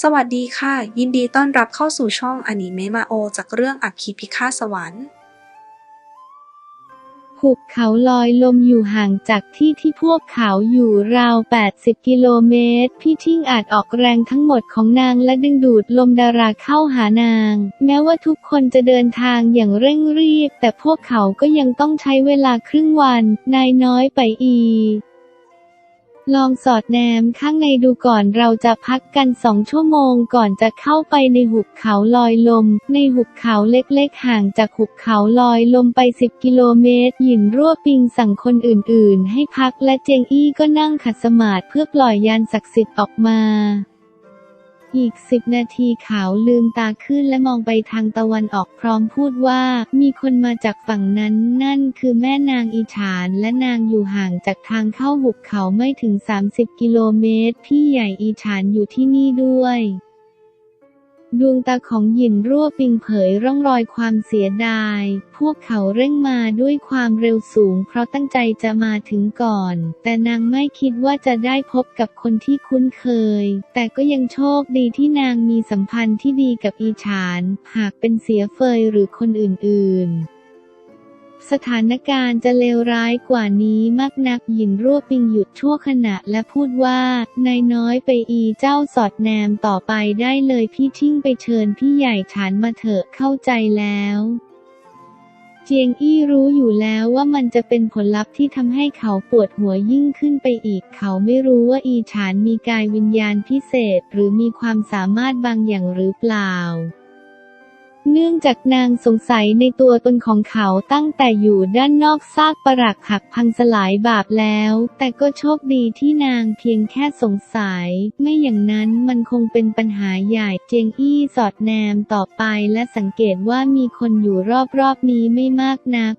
สวัสดีค่ะ ยินดีต้อนรับเข้าสู่ช่องอนิเมะมาโอ จากเรื่องอัคคีพิฆาตสวรรค์ หุบเขาลอยลมอยู่ห่างจากที่ที่พวกเขาอยู่ราว 80 กิโลเมตร พี่ทิ้งอาจออกแรงทั้งหมดของนางและดึงดูดลมดาราเข้าหานาง แม้ว่าทุกคนจะเดินทางอย่างเร่งรีบ แต่พวกเขาก็ยังต้องใช้เวลาครึ่งวัน นายน้อยไปอี ลองสอดแนมข้างในดูก่อนเราจะพักกันสองชั่วโมงก่อนจะเข้าไปในหุบเขาลอยลม ในหุบเขาเล็กๆ ห่างจากหุบเขาลอยลมไป 10 กิโลเมตร หยินรั่วปิงสั่งคนอื่นๆ ให้พักและเจงอี้ก็นั่งขัดสมาธิเพื่อปล่อยยานศักดิ์สิทธิ์ออกมา อีกสิบนาทีเขาลืมตาขึ้นและมองไปทางตะวันออกพร้อมพูดว่า มีคนมาจากฝั่งนั้นนั่นคือแม่นางอีฉานและนางอยู่ห่างจากทางเข้าหุบเขาไม่ถึง 30 กิโลเมตร พี่ใหญ่อีฉานอยู่ที่นี่ด้วย ดวงตาของหยินรั่วปิงเผยร่องรอยความเสียดาย พวกเขาเร่งมาด้วยความเร็วสูง เพราะตั้งใจจะมาถึงก่อน แต่นางไม่คิดว่าจะได้พบกับคนที่คุ้นเคย แต่ก็ยังโชคดีที่นางมีสัมพันธ์ที่ดีกับอีฉาน หากเป็นเสียเฟยหรือคนอื่นๆ สถานการณ์จะเลวร้ายกว่านี้มากนักหยินรั่วปิงหยุดชั่วขณะและพูดว่านายน้อยไปอีเจ้าสอดแนมต่อไปได้เลยพี่ทิ้งไปเชิญพี่ใหญ่ฉานมาเถอะเข้าใจแล้วเจียงอี้รู้อยู่แล้วว่ามันจะเป็นผลลัพธ์ที่ทำให้เขาปวดหัวยิ่งขึ้นไปอีก เขาไม่รู้ว่าอีฉานมีกายวิญญาณพิเศษ หรือมีความสามารถบางอย่างหรือเปล่า เนื่องจากนางสงสัยในตัวตนของเขาตั้งแต่อยู่ด้านนอกซากปรักหักพังสลายบาปแล้ว แต่ก็โชคดีที่นางเพียงแค่สงสัย ไม่อย่างนั้นมันคงเป็นปัญหาใหญ่เจงอี้สอดแนมต่อไปและสังเกตว่ามีคนอยู่รอบๆนี้ไม่มากนัก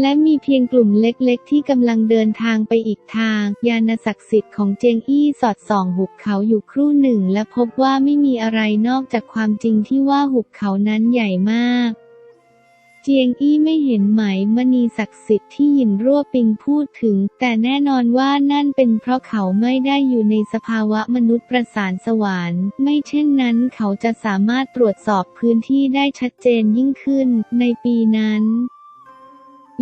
และมีเพียงกลุ่มเล็กๆ ที่กำลังเดินทางไปอีกทาง ยานศักดิ์สิทธิ์ของเจงอี้สอดส่องหุบเขาอยู่ครู่หนึ่ง และพบว่าไม่มีอะไรนอกจากความจริงที่ว่าหุบเขานั้นใหญ่มาก เจียงอี้ไม่เห็นไหมมณีศักดิ์สิทธิ์ที่หยินรั่วปิงพูดถึง แต่แน่นอนว่านั่นเป็นเพราะเขาไม่ได้อยู่ในสภาวะมนุษย์ประสานสวรรค์ ไม่เช่นนั้นเขาจะสามารถตรวจสอบพื้นที่ได้ชัดเจนยิ่งขึ้น ในปีนั้น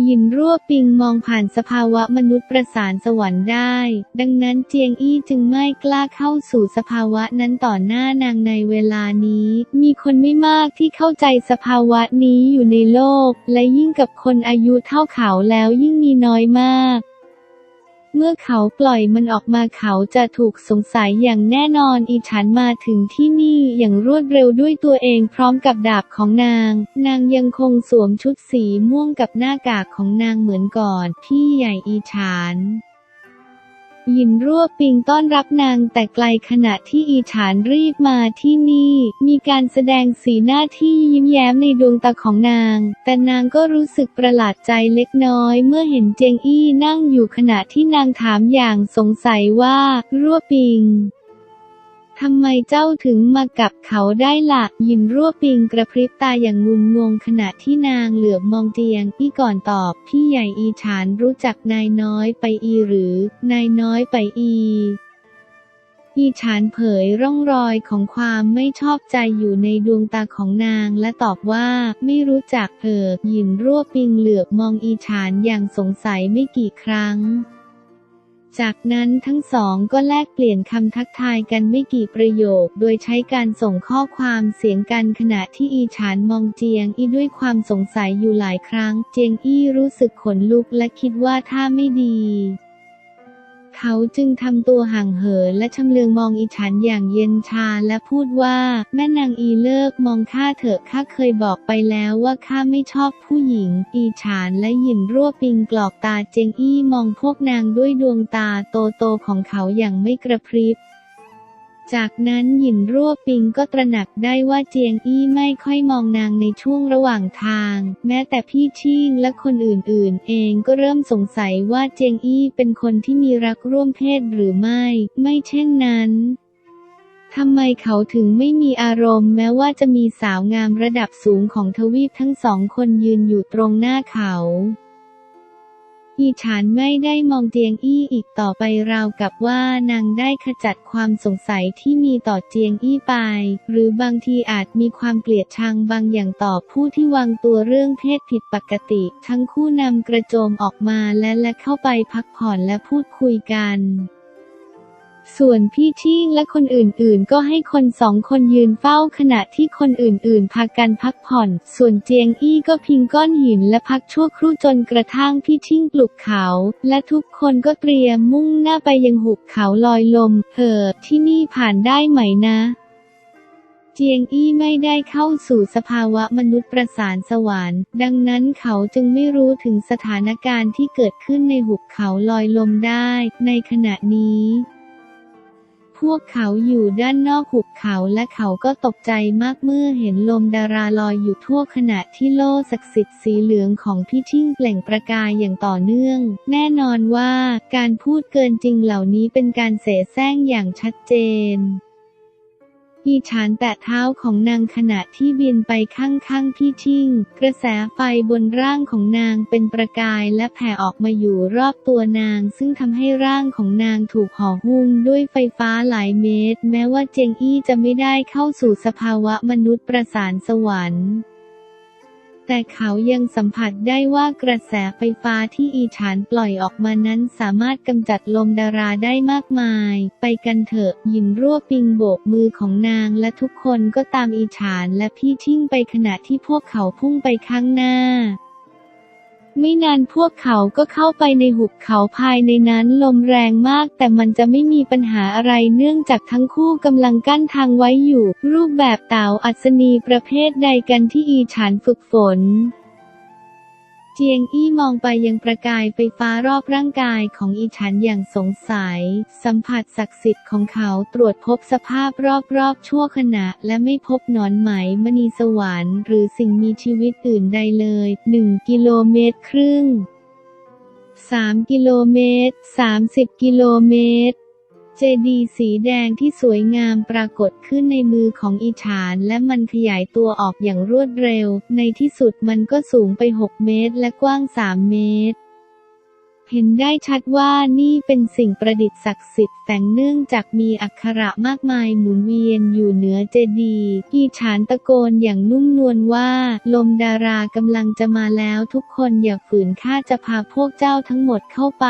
หยินรั่วปิงมองผ่านสภาวะมนุษย์ประสานสวรรค์ได้ ดังนั้นเจียงอี้จึงไม่กล้าเข้าสู่สภาวะนั้นต่อหน้านางในเวลานี้ มีคนไม่มากที่เข้าใจสภาวะนี้อยู่ในโลก และยิ่งกับคนอายุเท่าเขาแล้วยิ่งมีน้อยมาก เมื่อเขาปล่อยมันออกมาเขาจะถูกสงสัยอย่างแน่นอนอีฉันมาถึงที่นี่อย่างรวดเร็วด้วยตัวเองพร้อมกับดาบของนาง นางยังคงสวมชุดสีม่วงกับหน้ากากของนางเหมือนก่อน พี่ใหญ่อีฉาน หยินรั่วปิงต้อนรับนางแต่ไกลขณะที่อีฉานรีบมาที่นี่ มีการแสดงสีหน้าที่ยิ้มแย้มในดวงตาของนาง แต่นางก็รู้สึกประหลาดใจเล็กน้อย เมื่อเห็นเจงอี้นั่งอยู่ขณะที่นางถามอย่างสงสัยว่า รั่วปิง ทำไมเจ้าถึงมากับเขาได้ละ่ะยินรั่วปิงกระพริบตาอย่างงุนงงขณะที่นางเหลือบมองเตียงที่ก่อนตอบ พี่ใหญ่อีฉานรู้จักนายน้อยไปอีหรือ นายน้อยไปอีอีฉานเผยร่องรอยของความไม่ชอบใจอยู่ในดวงตาของนางและตอบว่าไม่รู้จักเอิกหยินรั่วปิงเหลือบมองอีฉานอย่างสงสัยไม่กี่ครั้ง จากนั้นทั้งสองก็แลกเปลี่ยนคำทักทายกันไม่กี่ประโยค โดยใช้การส่งข้อความเสียงกันขณะที่อีฉานมองเจียงอี้ด้วยความสงสัยอยู่หลายครั้ง เจียงอี้รู้สึกขนลุกและคิดว่าถ้าไม่ดี เขาจึงทำตัวห่างเหินและชำเลืองมองอีฉันอย่างเย็นชาและพูดว่า แม่นางอีเลิกมองข้าเถอะข้าเคยบอกไปแล้วว่าข้าไม่ชอบผู้หญิง อีฉานและหยินรั่วปิงกรอกตาเจงอี้มองพวกนางด้วยดวงตาโตๆของเขาอย่างไม่กระพริบ จากนั้นหยินรั่วปิงก็ตระหนักได้ว่าเจียงอี้ไม่ค่อยมองนางในช่วงระหว่างทาง แม้แต่พี่ชิงและคนอื่นๆ เองก็เริ่มสงสัยว่าเจียงอี้เป็นคนที่มีรักร่วมเพศหรือไม่ ไม่เช่นนั้นทำไมเขาถึงไม่มีอารมณ์แม้ว่าจะมีสาวงามระดับสูงของทวีปทั้งสองคนยืนอยู่ตรงหน้าเขา อีฉานไม่ได้มองเจียงอี้อีกต่อไปราวกับว่านางได้ขจัดความสงสัยที่มีต่อเจียงอี้ไป หรือบางทีอาจมีความเกลียดชังบางอย่างต่อผู้ที่วางตัวเรื่องเพศผิดปกติ ทั้งคู่นำกระโจมออกมาและและเข้าไปพักผ่อนและพูดคุยกัน ส่วนพี่ชิ่งและคนอื่นๆ ก็ให้คนสองคนยืนเฝ้าขณะที่คนอื่นๆ พากันพักผ่อน ส่วนเจียงอี้ก็พิงก้อนหินและพักชั่วครู่จนกระทั่งพี่ชิ่งปลุกเขา และทุกคนก็เตรียมมุ่งหน้าไปยังหุบเขาลอยลมเออที่นี่ผ่านได้ไหมนะเจียงอี้ไม่ได้เข้าสู่สภาวะมนุษย์ประสานสวรรค์ ดังนั้นเขาจึงไม่รู้ถึงสถานการณ์ที่เกิดขึ้นในหุบเขาลอยลมได้ ในขณะนี้ พวกเขาอยู่ด้านนอกหุบเขาและเขาก็ตกใจมากเมื่อเห็นลมดาราลอยอยู่ทั่วขณะที่โล่ศักดิ์สิทธิ์สีเหลืองของพี่ชิ่งเปล่งประกายอย่างต่อเนื่อง แน่นอนว่าการพูดเกินจริงเหล่านี้เป็นการเสแสร้งอย่างชัดเจน อีฉานแตะเท้าของนางขณะที่บินไปข้างๆพี่ชิ่ง กระแสไฟบนร่างของนางเป็นประกายและแผ่ออกมาอยู่รอบตัวนาง ซึ่งทำให้ร่างของนางถูกห่อหุ้มด้วยไฟฟ้าหลายเมตร แม้ว่าเจงอี้จะไม่ได้เข้าสู่สภาวะมนุษย์ประสานสวรรค์ แต่เขายังสัมผัสได้ว่ากระแสไฟฟ้าที่อีฉานปล่อยออกมานั้นสามารถกำจัดลมดาราได้มากมาย ไปกันเถอะหยินรั่วปิงโบกมือของนางและทุกคนก็ตามอีฉานและพี่ชิ่งไปขณะที่พวกเขาพุ่งไปข้างหน้า ไม่นานพวกเขาก็เข้าไปในหุบเขาภายในนั้นลมแรงมาก แต่มันจะไม่มีปัญหาอะไรเนื่องจากทั้งคู่กำลังกั้นทางไว้อยู่ รูปแบบเต่าอัศนีประเภทใดกันที่อีฉานฝึกฝน เจียงอี้มองไปยังประกายไฟฟ้ารอบร่างกายของอีฉันอย่างสงสัย สัมผัสศักดิ์สิทธิ์ของเขาตรวจพบสภาพรอบๆชั่วขณะ และไม่พบหนอนไหมมณีสวรรค์หรือสิ่งมีชีวิตอื่นใดเลย 1 กิโลเมตรครึ่ง 3 กิโลเมตร 30 กิโลเมตร เจดีสีแดงที่สวยงามปรากฏขึ้นในมือของอีฉาน และมันขยายตัวออกอย่างรวดเร็ว ในที่สุดมันก็สูงไป 6 เมตรและกว้าง 3 เมตร เห็นได้ชัดว่านี่เป็นสิ่งประดิษฐ์ศักดิ์สิทธิ์แฝงเนื่องจากมีอักขระมากมายหมุนเวียนอยู่เหนือเจดีย์อีฉานตะโกนอย่างนุ่มนวลว่า ลมดารากำลังจะมาแล้วทุกคนอย่าฝืนข้าจะพาพวกเจ้าทั้งหมดเข้าไป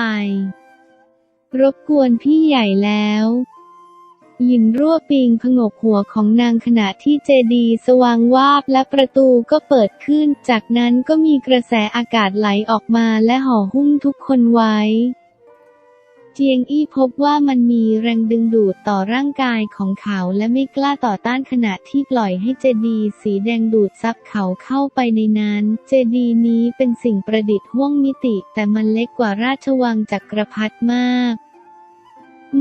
รบกวนพี่ใหญ่แล้วหยินรั่วปิงผงกหัวของนางขณะที่เจดีสว่างวาบและประตูก็เปิดขึ้น จากนั้นก็มีกระแสอากาศไหลออกมาและห่อหุ้มทุกคนไว้ เจียงอี้พบว่ามันมีแรงดึงดูดต่อร่างกายของเขาและไม่กล้าต่อต้านขณะที่ปล่อยให้เจดีสีแดงดูดซับเขาเข้าไปในนั้น เจดีนี้เป็นสิ่งประดิษฐ์ห้วงมิติ แต่มันเล็กกว่าราชวังจักรพรรดิมาก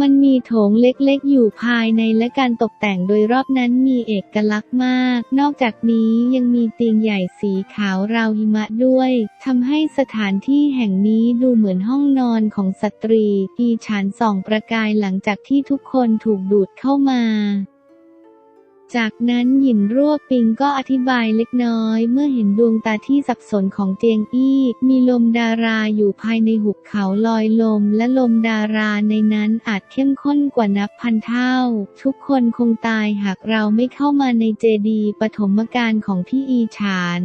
มันมีโถงเล็กๆ อยู่ภายในและการตกแต่งโดยรอบนั้นมีเอกลักษณ์มาก นอกจากนี้ยังมีเตียงใหญ่สีขาวราวหิมะด้วยทำให้สถานที่แห่งนี้ดูเหมือนห้องนอนของสตรีอีฉานส่องประกายหลังจากที่ทุกคนถูกดูดเข้ามา จากนั้นหยินรั่วปิงก็อธิบายเล็กน้อย เมื่อเห็นดวงตาที่สับสนของเจียงอี้ มีลมดาราอยู่ภายในหุบเขาลอยลม และลมดาราในนั้นอาจเข้มข้นกว่านับพันเท่า ทุกคนคงตายหากเราไม่เข้ามาในเจดีย์ปฐมกาลของพี่อีฉาน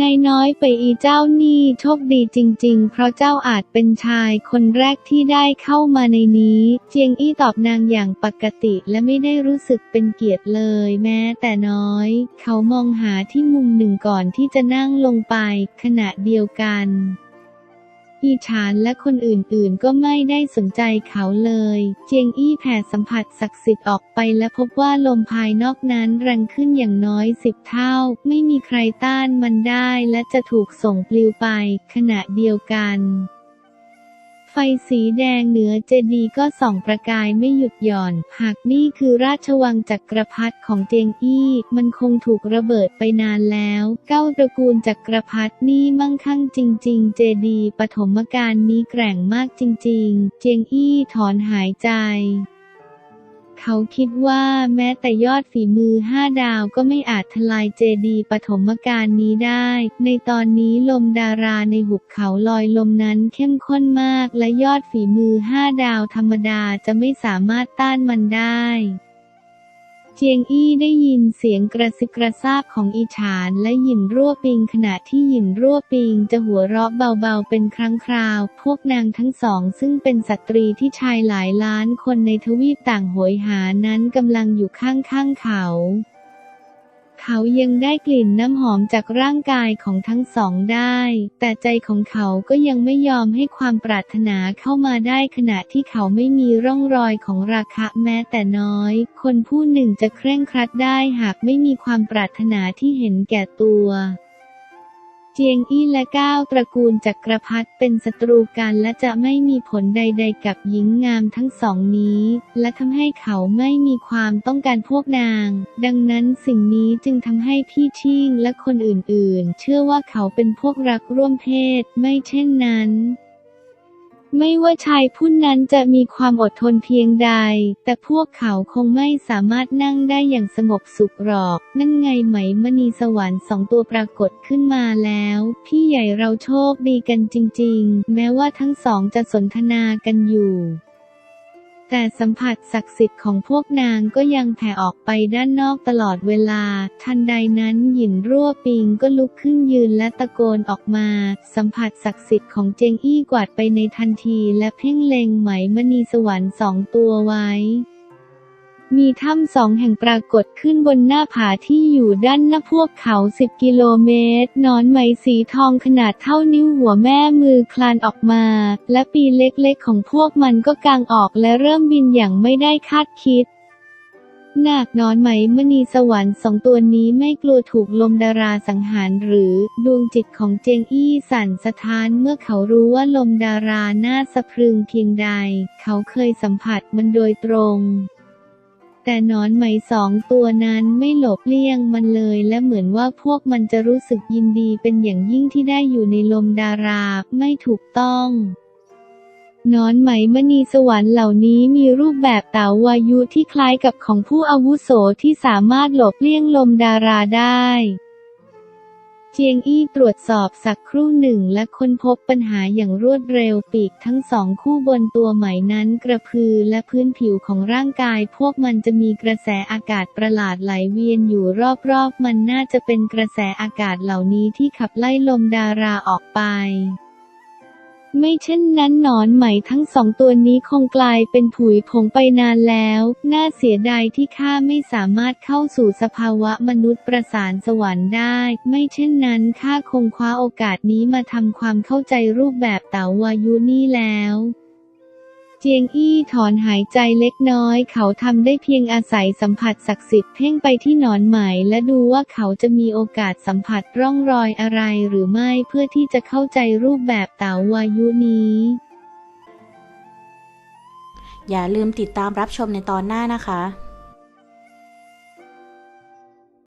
นายน้อยไปอีเจ้านี่โชคดีจริง ๆ เพราะเจ้าอาจเป็นชายคนแรกที่ได้เข้ามาในนี้ เจียงอี้ตอบนางอย่างปกติและไม่ได้รู้สึกเป็นเกียรติเลย แม้แต่น้อย เขามองหาที่มุมหนึ่งก่อนที่จะนั่งลงไป ขณะเดียวกัน อีฉานและคนอื่นๆ ก็ไม่ได้สนใจเขาเลย เจียงอี้แผ่สัมผัสศักดิ์สิทธิ์ออกไปและพบว่าลมภายนอกนั้นแรงขึ้นอย่างน้อยสิบเท่า ไม่มีใครต้านมันได้และจะถูกส่งปลิวไป ขณะเดียวกัน ไฟสีแดงเหนือเจดีย์ก็ส่องประกายไม่หยุดหย่อน หากนี่คือราชวังจักรพรรดิของเจียงอี้มันคงถูกระเบิดไปนานแล้ว เก้าตระกูลจักรพรรดินี่มั่งคั่งจริง ๆ เจดีย์ปฐมกาลนี้แกร่งมากจริง ๆ เจียงอี้ถอนหายใจ เขาคิดว่าแม้แต่ยอดฝีมือห้าดาวก็ไม่อาจทลายเจดีปฐมกาลนี้ได้ ในตอนนี้ลมดาราในหุบเขาลอยลมนั้นเข้มข้นมากและยอดฝีมือห้าดาวธรรมดาจะไม่สามารถต้านมันได้ จียงอี้ได้ยินเสียงกระซิบกระซาบของอีฉานและหยินรั่วปิงขณะที่หยินรั่วปิงจะหัวเราะเบาๆเป็นครั้งคราว พวกนางทั้งสองซึ่งเป็นสตรีที่ชายหลายล้านคนในทวีปต่างโหยหานั้นกำลังอยู่ข้างๆเขา เขายังได้กลิ่นน้ำหอมจากร่างกายของทั้งสองได้ แต่ใจของเขาก็ยังไม่ยอมให้ความปรารถนาเข้ามาได้ขณะที่เขาไม่มีร่องรอยของราคะแม้แต่น้อย คนผู้หนึ่งจะเคร่งครัดได้หากไม่มีความปรารถนาที่เห็นแก่ตัว เจียงอี้และก้าวตระกูลจักรพรรดิเป็นศัตรูกันและจะไม่มีผลใด ๆ กับหญิงงามทั้งสองนี้ และทำให้เขาไม่มีความต้องการพวกนาง ดังนั้นสิ่งนี้จึงทำให้พี่ชิ่งและคนอื่นๆ เชื่อว่าเขาเป็นพวกรักร่วมเพศ ไม่เช่นนั้น ไม่ว่าชายผู้นั้นจะมีความอดทนเพียงใด แต่พวกเขาคงไม่สามารถนั่งได้อย่างสงบสุขหรอก นั่นไงไหมมณีสวรรค์สองตัวปรากฏขึ้นมาแล้ว พี่ใหญ่เราโชคดีกันจริง ๆ แม้ว่าทั้งสองจะสนทนากันอยู่ แต่สัมผัสศักดิ์สิทธิ์ของพวกนางก็ยังแผ่ออกไปด้านนอกตลอดเวลา ทันใดนั้นหยินรั่วปิงก็ลุกขึ้นยืนและตะโกนออกมา สัมผัสศักดิ์สิทธิ์ของเจงอี้กวาดไปในทันทีและเพ่งเล็งไหมมณีสวรรค์สองตัวไว้ มีถ้ำสองแห่งปรากฏขึ้นบนหน้าผาที่อยู่ด้านหน้าพวกเขาสิบกิโลเมตร นอนไหมสีทองขนาดเท่านิ้วหัวแม่มือคลานออกมา และปีเล็กๆของพวกมันก็กางออกและเริ่มบินอย่างไม่ได้คาดคิดนาคนอนไหมมณีสวรรค์สองตัวนี้ไม่กลัวถูกลมดาราสังหารหรือดวงจิตของเจงอี้สั่นสะท้านเมื่อเขารู้ว่าลมดาราหน่าสะพรึงเพียงใด เขาเคยสัมผัสมันโดยตรง แต่นอนไหมสองตัวนั้นไม่หลบเลี่ยงมันเลยและเหมือนว่าพวกมันจะรู้สึกยินดีเป็นอย่างยิ่งที่ได้อยู่ในลมดาราไม่ถูกต้องนอนไหมมณีสวรรค์เหล่านี้มีรูปแบบเต๋าวายุที่คล้ายกับของผู้อาวุโสที่สามารถหลบเลี่ยงลมดาราได้ เจียงอี้ตรวจสอบสักครู่หนึ่งและค้นพบปัญหาอย่างรวดเร็วปีกทั้งสองคู่บนตัวไหมนั้นกระพือและพื้นผิวของร่างกาย พวกมันจะมีกระแสอากาศประหลาดไหลเวียนอยู่รอบๆ มันน่าจะเป็นกระแสอากาศเหล่านี้ที่ขับไล่ลมดาราออกไป ไม่เช่นนั้นหนอนไหมทั้งสองตัวนี้คงกลายเป็นผุยผงไปนานแล้ว น่าเสียดายที่ข้าไม่สามารถเข้าสู่สภาวะมนุษย์ประสานสวรรค์ได้ ไม่เช่นนั้นข้าคงคว้าโอกาสนี้มาทำความเข้าใจรูปแบบเต๋าวายุนี่แล้ว เจียงอี้ถอนหายใจเล็กน้อย เขาทำได้เพียงอาศัยสัมผัสศักดิ์สิทธิ์เพ่งไปที่หนอนไหมและดูว่าเขาจะมีโอกาสสัมผัสร่องรอยอะไรหรือไม่เพื่อที่จะเข้าใจรูปแบบเต๋าวายุนี้ อย่าลืมติดตามรับชมในตอนหน้านะคะ